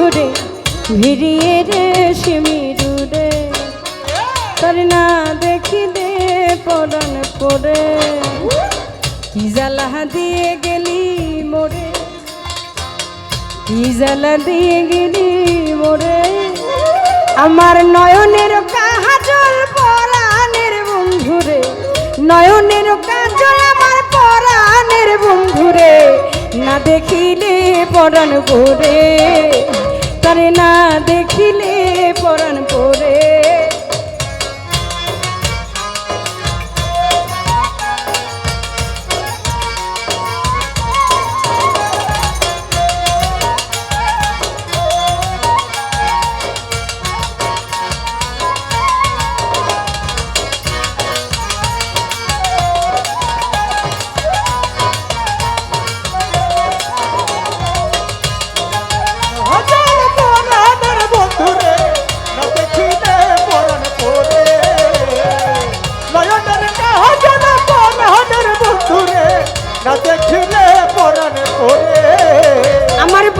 বন্ধুরে ভিড়িয়ে রে সিমিরুরে তোর না দেখিলে পরন পরে কি জ্বালা দিয়ে গেলি মোরে কি জ্বালা দিয়ে গেলি মোরে আমার নয়নের কাজল পরাণের বন্ধুরে, নয়নের কাজল আমার পরাণের বন্ধুরে। না দেখিলে পরাণ পরে তারে না দেখিলে পরাণ পরে।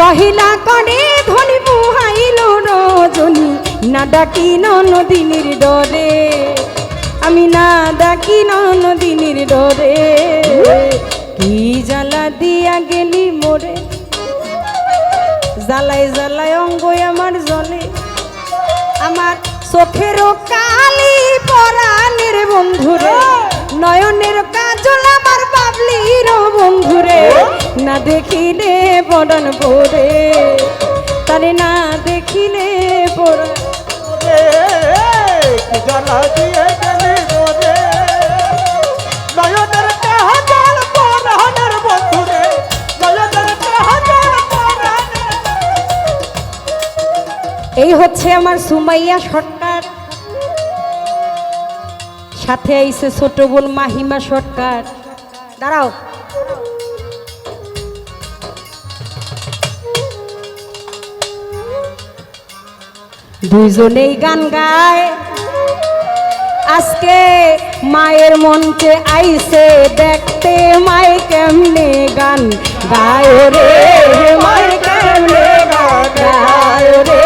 কহিলা করে ধনী পুহাইল রজনী না ডাকি নদীনির ডরে। আমি না ডাকি নদীনির ডরে। কি জ্বালা দিয়া গেলি মোরে? জ্বালাই জ্বালাই অঙ্গই আমার জলে। আমার চোখের কালি পরাণের বন্ধুরে নয়নের কাজল আমার বাবলির বন্ধুরে। না দেখিলে পড়ন পরে তারে না দেখিলে পড়ন জ্বালা দিয়ে গেলি মোরে নয়নের হাজার পরাণের বন্ধুরে নয়নের হাজার এই হচ্ছে আমার সুমাইয়া সরকার। সাথে আইছে ছোট বোন মাহিমা সরকার। দাঁড়াও। দুইজনেই গান গায়। আজকে মায়ের মঞ্চে আইছে দেখতে মায় কেমনে গান গায় রে, মায় কেমনে গান গায় রে।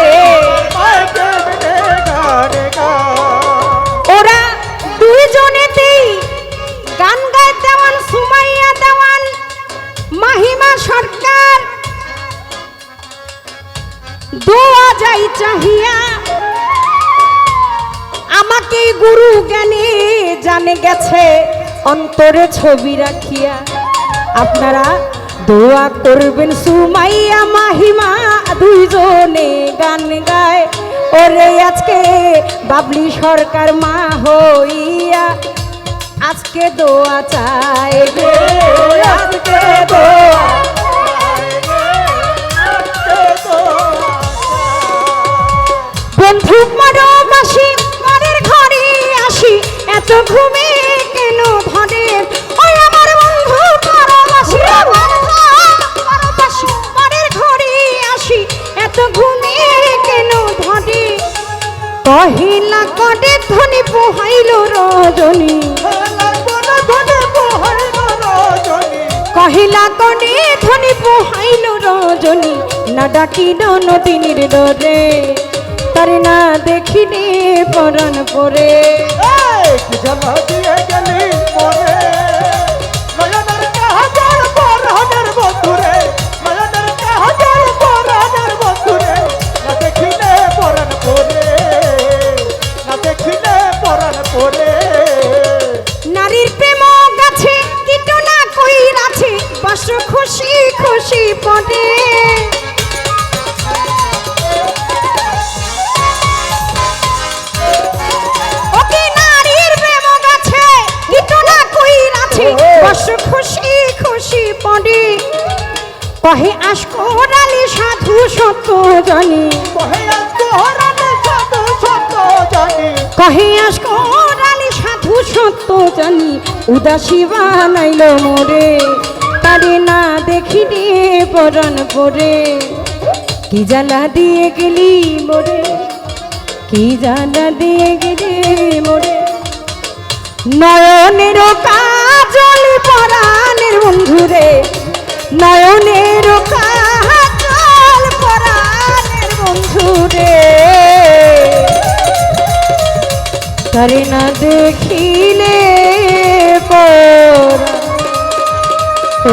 দোয়া যাই চাহিয়া। আমাকে গুরু জ্ঞানে জানে গেছে, অন্তরে ছবি রাখিয়া। আপনারা দোয়া করবেন সুমাইয়া মাহিমা, দুইজনে গান গায়। ওরে আজকে বাবলি সরকার মা হইয়া আজকে দোয়া চাই আজকে দোয়া বন্ধু পরবাসী পরের ঘরে আসি। এত ঘুমে কেন ধরে ওই আমার বন্ধু পরবাসী বন্ধু পরবাসী পরের ঘরে আসি। এত ঘুমে কেন ধরে কহিলা করে ধনী পোহাইল রজনী? কহিলা, কনে ধনী পোহাইল রজনী? না ডাকিল নদীনির ডরে তারে না দেখিনি পরণ পরে জ্বালা দিয়ে গেলি মোরে কহে আসকরালি সাধু সত্য জানি। কহে আজকে হরানে সাধু সত্য জানি। কহে আসকরালি সাধু সত্য জানি। উদাসী বানাইল মোরে তারে না দেখিলে পরণ পরে কি জ্বালা দিয়ে গেলি মোরে কি জ্বালা দিয়ে গেলি মোরে। নয়নের কাজল পরাণের বন্ধুরে তারে না দেখিলে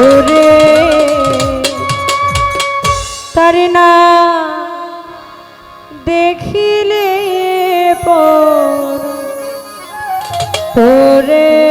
ওরে তারে না দেখিলে পরে।